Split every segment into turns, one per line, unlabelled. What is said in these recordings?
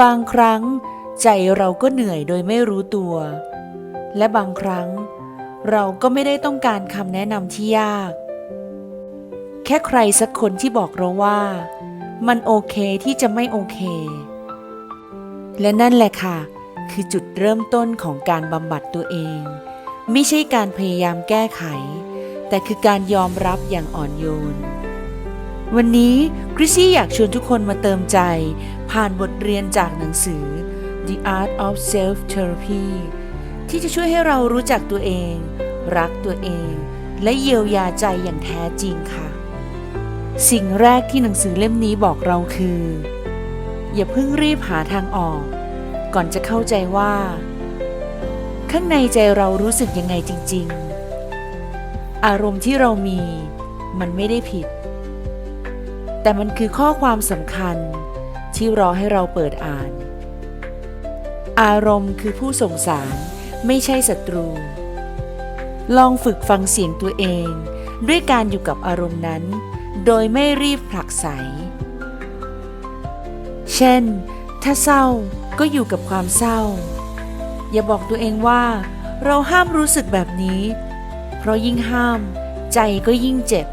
บางครั้งใจเราก็เหนื่อยโดยไม่รู้ตัว และบางครั้งเราก็ไม่ได้ต้องการคำแนะนำที่ยาก แค่ใครสักคนที่บอกเราว่า มันโอเคที่จะไม่โอเค และนั่นแหละค่ะ คือจุดเริ่มต้นของการบำบัดตัวเอง ไม่ใช่การพยายามแก้ไข แต่คือการยอมรับอย่างอ่อนโยน วันนี้คริสซี่อยากชวนทุกคนมาเติมใจ ผ่านบทเรียนจากหนังสือ The Art of Self Therapy ที่จะช่วยให้เรารู้จักตัวเอง รักตัวเอง และเยียวยาใจอย่างแท้จริงค่ะ สิ่งแรกที่หนังสือเล่มนี้บอกเราคือ อย่าเพิ่งรีบหาทางออก ก่อนจะเข้าใจว่า ข้างในใจเรารู้สึกยังไงจริง ๆ อารมณ์ที่เรามี มันไม่ได้ผิด แต่มันคือข้อความสำคัญ ที่รอให้เราเปิดอ่าน อารมณ์คือผู้ส่งสารไม่ใช่ศัตรู ลองฝึกฟังเสียงตัวเอง ด้วยการอยู่กับอารมณ์นั้น โดยไม่รีบผลักไส เช่น ถ้าเศร้าก็อยู่กับความเศร้า อย่าบอกตัวเองว่า เราห้ามรู้สึกแบบนี้ เพราะยิ่งห้ามใจก็ยิ่งเจ็บ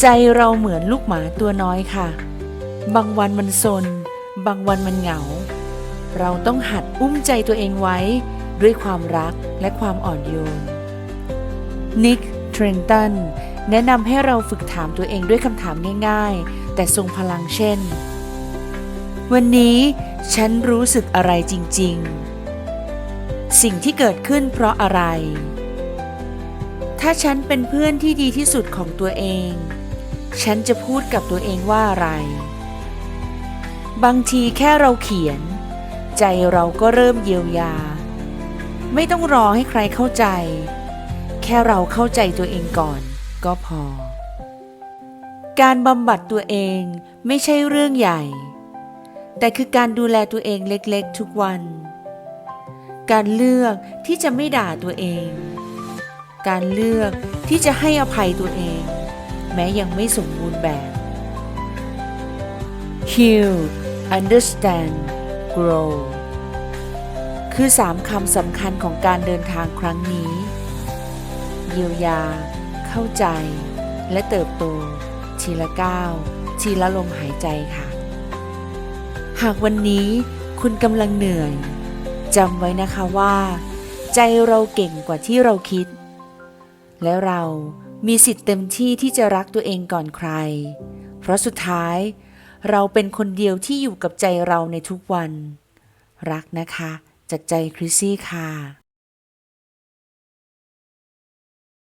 ใจเราเหมือนลูกหมาตัวน้อยค่ะ บางวันมันซน บางวันมันเหงา เราต้องหัดอุ้มใจตัวเองไว้ด้วยความรักและความอ่อนโยน นิก เทรนตัน แนะนำให้เราฝึกถามตัวเองด้วยคำถามง่ายๆ แต่ทรงพลังเช่น วันนี้ฉันรู้สึกอะไรจริงๆ สิ่งที่เกิดขึ้นเพราะอะไร ถ้าฉันเป็นเพื่อนที่ดีที่สุดของตัวเอง ฉันจะพูดกับตัวเองว่าอะไร บางทีแค่เราเขียน ใจเราก็เริ่มเยียวยา ไม่ต้องรอให้ใครเข้าใจ แค่เราเข้าใจตัวเองก่อนก็พอ การบำบัดตัวเองไม่ใช่เรื่องใหญ่ แต่คือการดูแลตัวเองเล็กๆ ทุกวัน การเลือกที่จะไม่ด่าตัวเอง การเลือกที่จะให้อภัยตัวเอง แม้ยังไม่สมบูรณ์แบบ heal understand grow คือสามคำสำคัญของการเดินทางครั้งนี้ เยียวยา เข้าใจ และเติบโต ทีละก้าวทีละลมหายใจค่ะ หากวันนี้คุณกำลังเหนื่อยจำไว้นะคะว่า ใจเราเก่งกว่าที่เราคิด และเรา มีสิทธิ์เต็มที่ที่จะรักตัวเองก่อนใคร เพราะสุดท้ายเราเป็นคนเดียวที่อยู่กับใจเราในทุกวัน รักนะคะ จากใจคริสซี่ค่ะ